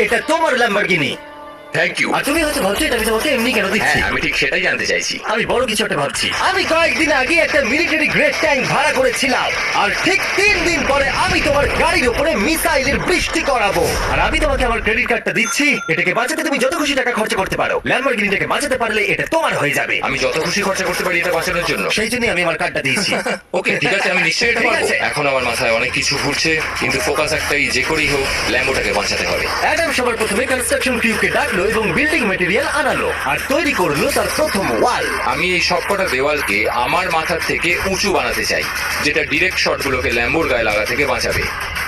এটা তোমার Lamborghini thank you আর তুমি হয়তো ভাবছ এটা আমি তোমাকে এমনি কেন দিচ্ছি? হ্যাঁ আমি ঠিক সেটাই জানতে চাইছি। আমি বড় কিছু একটা ভাবছি। আমি কয়েকদিন আগে একটা মিলিটারি গ্রেড ট্যাঙ্ক ভাড়া করেছিলাম। আর ঠিক তিন দিন পরে আমি তোমার গাড়ির উপরে মিসাইলের বৃষ্টি করাবো। আর আমি তোমাকে আমার ক্রেডিট কার্ডটা দিচ্ছি। এটাকে বাঁচাতে তুমি যত খুশি টাকা খরচা করতে পারো। ল্যাম্বরগিনিটাকে বাঁচাতে পারলে এটা তোমার হয়ে যাবে। আমি যত খুশি খরচা করতে পারি এটা বাঁচানোর জন্য। সেই জন্যই আমি আমার কার্ডটা দিয়েছি। ওকে ঠিক আছে আমি নিশ্চয়ই এটা পারব। এখন আমার মাথায় অনেক কিছু ঘুরছে কিন্তু ফোকাস একটাই যে করেই হোক ল্যাম্বোটাকে বাঁচাতে হবে। অ্যাডাম সবার প্রথমে কনস্ট্রাকশন ক্রিউকে ডাকলো। এবং বিল্ডিং মেটেরিয়াল আনালো আর তৈরি করল তার প্রথম ওয়াল আমি এই সবকটা দেওয়ালকে আমার মাথার থেকে উঁচু বানাতে চাই যেটা ডিরেক্ট শটগুলোকে ল্যাম্বোর গায়ে লাগা থেকে বাঁচাবে।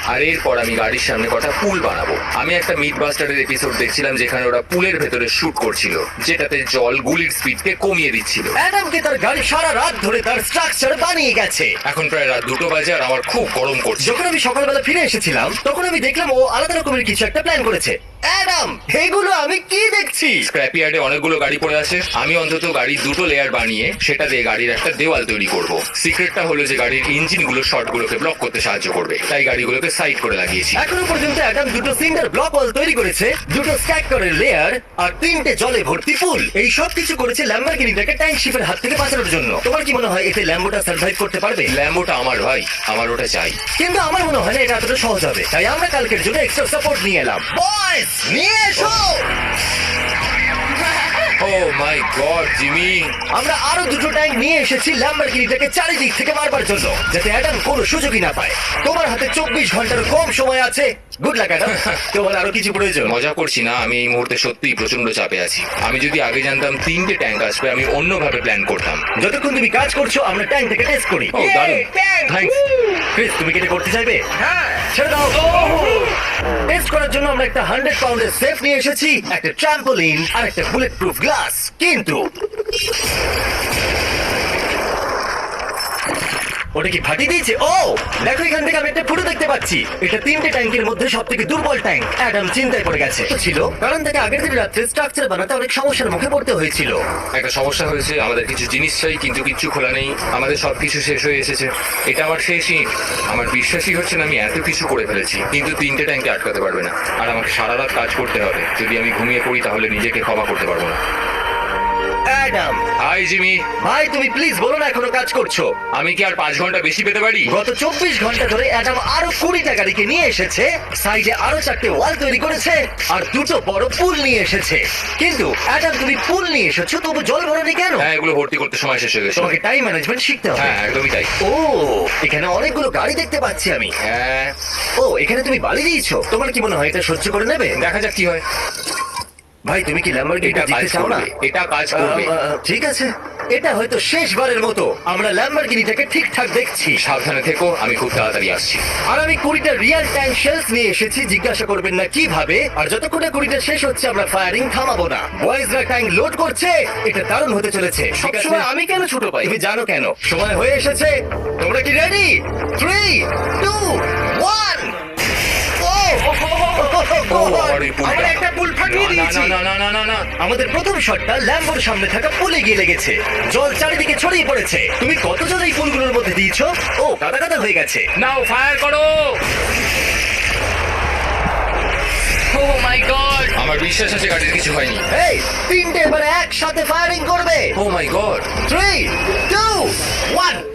আর এরপর আমি গাড়ির সামনে কটা পুল বানাবো। আমি একটা মিড বাস্টারের এপিসোড দেখছিলাম যেখানে ওরা পুলের ভেতরে শুট করছিল যেটাতে জল গুলির স্পিডকে কমিয়ে দিচ্ছিল। অ্যাডামকে তার গাড়ি সারা রাত ধরে তার স্ট্রাকচার বানিয়ে গেছে। এখন প্রায় রাত দুটো বাজে আর আমার খুব গরম করছে। যখন আমি সকালবেলা ফিরে এসেছিলাম তখন আমি দেখলাম ও আলাদা রকমের কিছু একটা প্ল্যান করেছে। অ্যাডাম এগুলো আমি কি দেখছি? স্ক্র্যাপ ইয়ার্ডে অনেকগুলো গাড়ি পড়ে আছে। আমি অন্তত গাড়ির দুটো লেয়ার বানিয়ে সেটা দিয়ে গাড়ির একটা দেওয়াল তৈরি করব। সিক্রেটটা হলো যে গাড়ির ইঞ্জিনগুলো শর্টগুলোকে ব্লক করতে সাহায্য করবে। তাই গাড়িগুলোকে সাইড করে লাগিয়েছি। এখনও পর্যন্ত অ্যাডাম দুটো সিঙ্গার ব্লক ওয়াল তৈরি করেছে দুটো স্ট্যাক করে লেয়ার আর তিনটে জলে ভর্তি পুল। এই সব কিছু করেছে ল্যাম্বরগিনিটাকে ট্যাঙ্ক শিপের হাত থেকে বাঁচানোর জন্য। তোমার কি মনে হয় এতে ল্যাম্বোটা সার্ভাইভ করতে পারবে? ল্যাম্বোটা আমার ভাই আমার ওটা চাই। কিন্তু আমার মনে হয় না এটা এতটা সহজ হবে। তাই আমরা কালকের জন্য এক্সট্রা সাপোর্ট নিয়ে এলাম। বয়েস নিয়ে এসো ও মাই গড জিমি। আমরা আরও দুটো ট্যাঙ্ক নিয়ে এসেছি ল্যাম্বরগিনিটাকে চারিদিক থেকে মারবার জন্য যাতে অ্যাডাম কোনো সুযোগই না পায়। তোমার হাতে চব্বিশ ঘণ্টার কম সময় আছে। গুড লাক অ্যাডাম তোমার আরও কিছু প্রয়োজন? মজা করছি না আমি এই মুহূর্তে সত্যিই প্রচণ্ড চাপে আছি। আমি যদি আগে জানতাম তিনটে ট্যাঙ্ক আসবে আমি অন্যভাবে প্ল্যান করতাম। যতক্ষণ তুমি কাজ করছ আমরা ট্যাঙ্ক থেকে টেস্ট করি ও দারুণ। থ্যাঙ্কস ক্রিস তুমি কি এটা করতে চাইবে? হ্যাঁ। ছেড়ে দাও। টেস্ট করার জন্য আমরা একটা হান্ড্রেড পাউন্ডের সেফ নিয়ে এসেছি একটা ট্রাম্পোলিন আর একটা বুলেট প্রুফ গ্লাস কিন্তু ওটা কি ফাটিয়ে দিয়েছে? ও, দেখো এখান থেকে আমি একটা ফুটো দেখতে পাচ্ছি। এটা তিনটে ট্যাঙ্কের মধ্যে সব থেকে দুর্বল ট্যাঙ্ক। অ্যাডাম চিন্তায় পড়ে গেছে। ছিল। কারণ থেকে আগের দিন রাত্রে স্ট্রাকচার বানাতে অনেক সমস্যার মুখে পড়তে হয়েছিল। একটা সমস্যা হয়েছে, আমাদের কিছু জিনিস চাই, কিন্তু কিচ্ছু খোলা নেই। আমাদের সবকিছু শেষ হয়ে এসেছে। এটা আমার শেষ আমার বিশ্বাসই হচ্ছে না আমি এত কিছু করে ফেলেছি। কিন্তু তিনটে ট্যাঙ্কে আটকাতে পারবে না। আর আমাকে সারা রাত কাজ করতে হবে। যদি আমি ঘুমিয়ে পড়ি, তাহলে নিজেকে ক্ষমা করতে পারব না। অ্যাডাম। Hi Jimmy. ভাই তুমি প্লিজ বলো না এখনও কাজ করছ। আমি কি আর পাঁচ ঘণ্টা বেশি পেতে পারি? গত চব্বিশ ঘণ্টা ধরে অ্যাডাম আরও কুড়িটা গাড়িকে নিয়ে এসেছে সাইডে আরও চারটে ওয়াল তৈরি করেছে আর দুটো বড় পুল নিয়ে এসেছে। কিন্তু অ্যাডাম তুমি পুল নিয়ে এসেছ তবু জল ভরনি কেন? হ্যাঁ এগুলো ভর্তি করতে সময় শেষ হয়ে গেছে। তোমাকে টাইম ম্যানেজমেন্ট শিখতে হবে। হ্যাঁ একদমই তাই। ও এখানে অনেকগুলো গাড়ি দেখতে পাচ্ছি আমি। হ্যাঁ। ও এখানে তুমি বালি দিয়েছ। তোমার কি মনে হয় এটা সহ্য করে নেবে? দেখা যাক কি হয়। ভাই তুমি কি ল্যাম্বরগিনিটা জিততে চাও না এটা কাজ করবে। ঠিক আছে। এটা হয়তো শেষবারের মতো আমরা ল্যাম্বরগিনিটাকে ঠিকঠাক দেখছি। সাবধানে থেকো আমি খুব তাড়াতাড়ি আসছি। আর আমি কুড়িটা রিয়েল টাইম শেলস নিয়ে এসেছি জিজ্ঞাসা করবেন না কীভাবে। আর যতক্ষণে কুড়িটা শেষ হচ্ছে আমরা ফায়ারিং থামাবো না। বয়েজরা ট্যাঙ্ক লোড করছে এটা দারুণ হতে চলেছে? সবসময় আমি কেন ছোট পাই? তুমি জানো কেন? সময় হয়ে এসেছে। তোমরা কি রেডি থ্রি টু আমরা একটা পুল ফাটিয়ে দিয়েছি। না না না না না। আমাদের প্রথম শটটা ল্যাম্বোর সামনে থাকা পুলে গিয়ে লেগেছে। জল চারিদিকে ছড়িয়ে পড়েছে। তুমি কতজন এই পুলগুলোর মধ্যে দিয়েছ? ও কাদা কাদা হয়ে গেছে। নাও ফায়ার করো। ও মাই গড আমার বিশ্বাস আছে গাড়ির কিছু হয়নি। এই তিনটে এবারে একসাথে ফায়ারিং করবে। ও my god three two one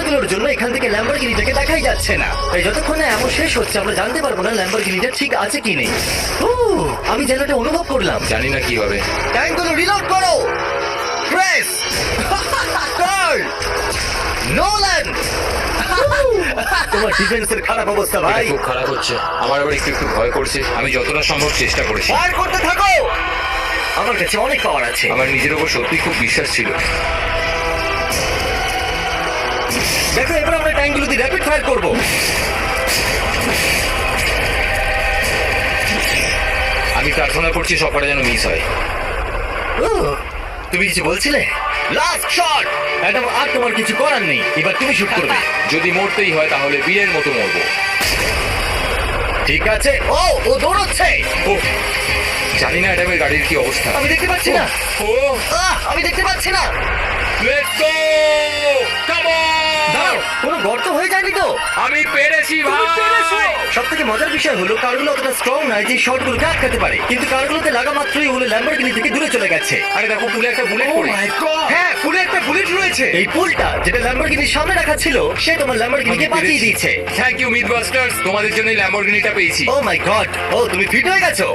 অ্যাডামের জন্য এখান থেকে ল্যাম্বরগিনিটাকে দেখাই যাচ্ছে না। তাই যতক্ষণ না এমন শেষ হচ্ছে আমরা জানতে পারব না ল্যাম্বরগিনিটা ঠিক আছে কি নেই। উহ, আমি যেন এটা অনুভব করলাম। জানি না কি হবে। ট্যাঙ্কগুলো রিলোড করো। প্রেস কার্ল নোলান তোমার ডিফেন্সের খারাপ অবস্থা ভাই। খুব খারাপ হচ্ছে। আমার আবার একটু একটু ভয় করছে। আমি যতটা সম্ভব চেষ্টা করেছি। ফায়ার করতে থাকো! আমার কাছে অনেক পাওয়ার আছে। আমার নিজের ওপর সত্যি খুব বিশ্বাস ছিল। দেখো এবার আমরা ট্যাঙ্কগুলো দিয়ে র্যাপিড ফায়ার করব। আমি প্রার্থনা করছি সবকটা যেন মিস হয়। তুমি কিছু বলছিলে? লাস্ট শট ম্যাডাম আর তোমার কিছু করার নেই। এবার তুমি শুট করবে। যদি মরতেই হয় তাহলে বীরের মতো মরবো। ঠিক আছে? ও ও দৌড়চ্ছে! ও জানি না অ্যাডামের গাড়ির কি অবস্থা। আমি দেখতে পাচ্ছি না। ও আমি দেখতে পাচ্ছি না। লেটস গো কাম অন কোনো গর্ত হয়ে যায়নি তো? আমি পেরেছি ভাই। সব থেকে মজার বিষয় হলো কারগুলো অতটা স্ট্রং নয় যে শর্টগুলোকে আটকাতে পারে। কিন্তু কারগুলোতে লাগা মাত্রই ওগুলো ল্যাম্বরগিনি থেকে দূরে চলে গেছে। আরে দেখো পুলে একটা বুলেট পড়ে। হ্যাঁ পুলে একটা বুলেট রয়েছে। এই পুলটা যেটা ল্যাম্বরগিনির সামনে রাখা ছিল সে তোমার ল্যাম্বরগিনিকে বাঁচিয়ে দিয়েছে। থ্যাংক ইউ মিড বাস্টার্স তোমাদের জন্য ল্যাম্বরগিনিটা পেয়েছি। ও মাই গড ও তুমি ফিট হয়ে গেছো?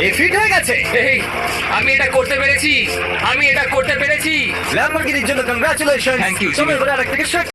এই ফিট হয়ে গেছে। এই আমি এটা করতে পেরেছি। আমি এটা করতে পেরেছি। ল্যাম্বরগিনির জন্য কংগ্রাচুলেশন Thank you, তুমি. এবার আরেকটাকে